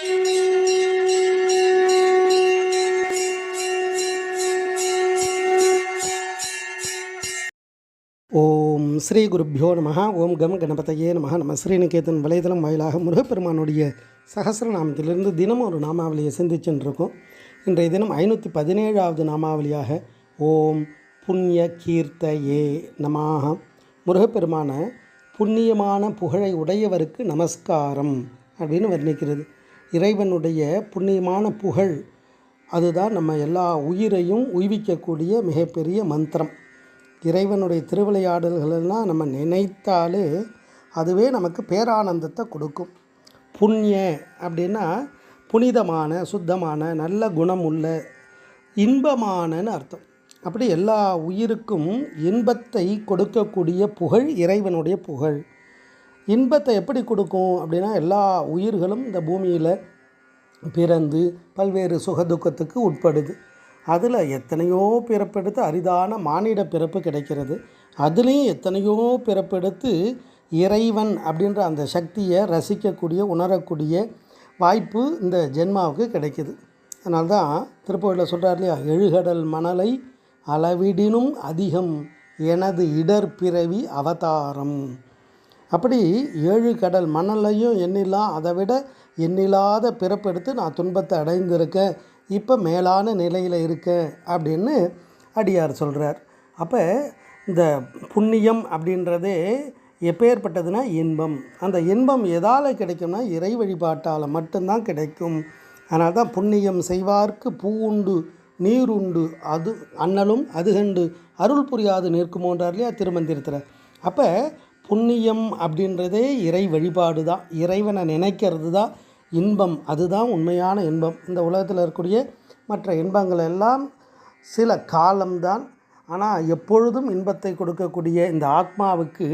ஓம் ஸ்ரீ குருப்பியோ நம ஓம் கம் கணபதையே நம. நம்ம ஸ்ரீநிகேதன் வலைதளம் வாயிலாக முருகப்பெருமானுடைய சகசிரநாமத்திலிருந்து தினமும் ஒரு நாமாவளியை சிந்திச்சுட்டு இன்றைய தினம் ஐநூற்றி பதினேழாவது நாமாவளியாக ஓம் புண்ணிய ஏ நமாக முருகப்பெருமான புண்ணியமான புகழை உடையவருக்கு நமஸ்காரம் அப்படின்னு வர்ணிக்கிறது. இறைவனுடைய புண்ணியமான புகழ். அதுதான் நம்ம எல்லா உயிரையும் உய்விக்கக்கூடிய மிகப்பெரிய மந்திரம். இறைவனுடைய திருவிளையாடல்களெல்லாம் நம்ம நினைத்தாலே அதுவே நமக்கு பேரானந்தத்தை கொடுக்கும். புண்ணிய அப்படின்னா புனிதமான சுத்தமான நல்ல குணம் உள்ள இன்பமானன்னு அர்த்தம். அப்படி எல்லா உயிருக்கும் இன்பத்தை கொடுக்கக்கூடிய புகழ் இறைவனுடைய புகழ். இன்பத்தை எப்படி கொடுக்கும் அப்படின்னா எல்லா உயிர்களும் இந்த பூமியில் பிறந்து பல்வேறு சுகதுக்கத்துக்கு உட்படுது. அதில் எத்தனையோ பிறப்பெடுத்து அரிதான மானிட பிறப்பு கிடைக்கிறது. அதுலேயும் எத்தனையோ பிறப்பெடுத்து இறைவன் அப்படின்ற அந்த சக்தியை ரசிக்கக்கூடிய உணரக்கூடிய வாய்ப்பு இந்த ஜென்மாவுக்கு கிடைக்குது. அதனால தான் திருப்பூரில் சொல்கிறார் இல்லையா? எழுகடல் மணலை அளவிடினும் அதிகம் எனது இடர் பிறவி அவதாரம். அப்படி ஏழு கடல் மணலையும் எண்ணிலாம் அதை விட எண்ணில்லாத பிறப்பெடுத்து நான் துன்பத்தை அடைந்திருக்கேன். இப்போ மேலான நிலையில் இருக்கேன் அப்படின்னு அடியார் சொல்கிறார் அப்போ இந்த புண்ணியம் அப்படின்றதே எப்பேற்பட்டதுன்னா இன்பம். அந்த இன்பம் எதால் கிடைக்கும்னா இறை வழிபாட்டால் மட்டும்தான் கிடைக்கும். அதனால் தான் புண்ணியம் செய்வார்க்கு பூ உண்டு நீர் உண்டு அது அண்ணலும் அது கண்டு அருள் புரியாது நிற்குமோன்றார் இல்லையா திருமந்திரத்தில். அப்போ புண்ணியம் அப்படின்றதே இறை வழிபாடு தான். இறைவனை நினைக்கிறது தான் இன்பம். அதுதான் உண்மையான இன்பம். இந்த உலகத்தில் இருக்கக்கூடிய மற்ற இன்பங்கள் எல்லாம் சில காலம்தான். ஆனால் எப்பொழுதும் இன்பத்தை கொடுக்கக்கூடிய இந்த ஆத்மாவுக்கு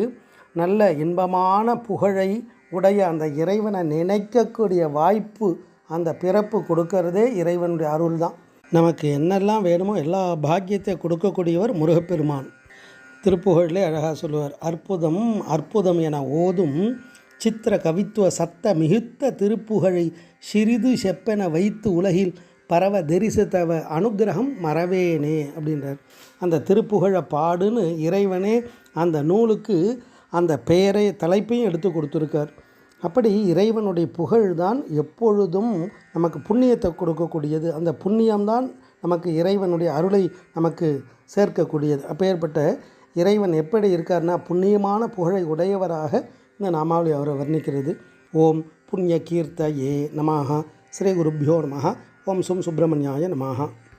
நல்ல இன்பமான புகழை உடைய அந்த இறைவனை நினைக்கக்கூடிய வாய்ப்பு அந்த பிறப்பு கொடுக்கறதே இறைவனுடைய அருள் தான். நமக்கு என்னெல்லாம் வேணுமோ எல்லா பாக்கியத்தை கொடுக்கக்கூடியவர் முருகப்பெருமான். திருப்புகழிலே அழகாக சொல்லுவார். அற்புதம் அற்புதம் என ஓதும் சித்திர கவித்துவ சத்த மிகுத்த திருப்புகழை சிறிது செப்பென வைத்து உலகில் பரவ தரிசித்தவ அனுக்கிரகம் மறவேனே அப்படின்றார். அந்த திருப்புகழை பாடுன்னு இறைவனே அந்த நூலுக்கு அந்த பெயரை தலைப்பையும் எடுத்து கொடுத்துருக்கார். அப்படி இறைவனுடைய புகழ் தான் எப்பொழுதும் நமக்கு புண்ணியத்தை கொடுக்கக்கூடியது. அந்த புண்ணியம்தான் நமக்கு இறைவனுடைய அருளை நமக்கு சேர்க்கக்கூடியது. அப்பேற்பட்ட இறைவன் எப்படி இருக்கார்னா புண்ணியமான புகழை உடையவராக இந்த நாமாவளி அவரை வர்ணிக்கிறது. ஓம் புண்ணிய கீர்த்த ஏ நமாக ஸ்ரீ குருப்பியோ நமக ஓம் சும் சுப்பிரமணியாய நமாக